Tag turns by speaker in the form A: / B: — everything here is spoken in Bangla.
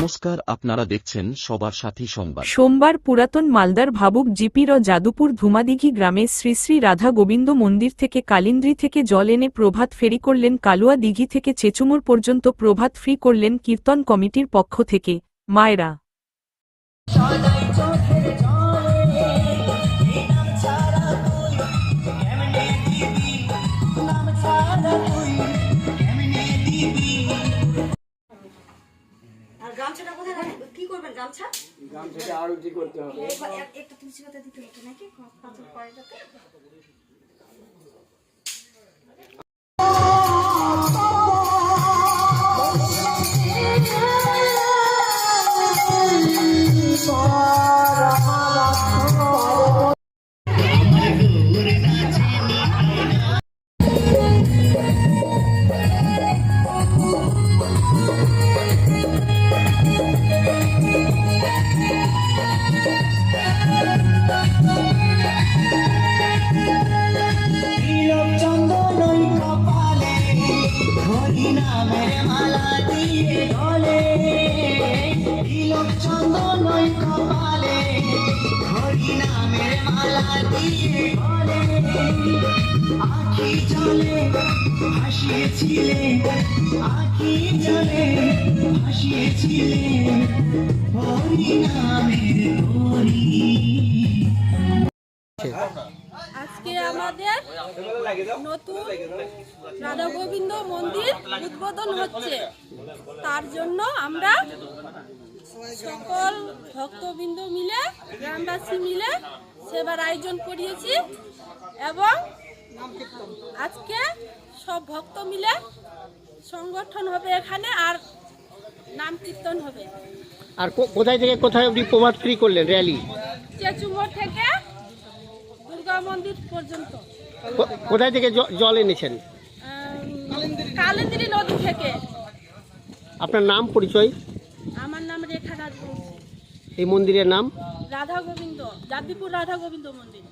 A: নমস্কার আপনারা দেখছেন সবার সাথী সংবাদ।
B: সোমবার পুরাতন মালদার ভাবুক জিপির ও যাদুপুর ধুমাদিঘি গ্রামে শ্রী শ্রী রাধা গোবিন্দ মন্দির থেকে কালিন্দ্রি থেকে জল এনে প্রভাত ফেরি করলেন কালুয়া দিঘি থেকে চেচুমুর পর্যন্ত প্রভাত ফ্রি করলেন কীর্তন কমিটির পক্ষ থেকে। মায়েরা।
C: গামছা?
D: গামছাটা আরতি করতে হবে।
C: একটা তুলসী পাতা দিতে হতো নাকি? পাথর কয়টাতে
E: মালা দিয়ে গলে তিলক চন্দনই কপালে হরি নামের মালা দিয়ে গলে আখি জলে হাসিয়েছিলে হাসিয়েছিলে হরি নামের হরি
F: আজকে আমাদের নতুন রাধা গোবিন্দ মন্দির উদ্বোধন হচ্ছে। তার জন্য আমরা সকল ভক্তবৃন্দ মিলে গ্রামবাসী মিলে সেবার আয়োজন করিয়েছি এবং আজকে সব ভক্ত মিলে সংগঠন হবে এখানে আর নাম কীর্তন হবে।
D: আর কোথায় থেকে কোথায় অবধি প্রভাত ফ্রি করলেন র্যালি?
F: চেচুমোর থেকে দুর্গা মন্দির পর্যন্ত।
D: কোথায় থেকে জল এনেছেন?
F: কালিন্দ্রি নদী থেকে।
D: আপনার নাম পরিচয়?
F: আমার নাম রেখা রাজবংশী।
D: এই মন্দিরের নাম?
F: রাধা গোবিন্দ যাদবপুর রাধা গোবিন্দ মন্দির।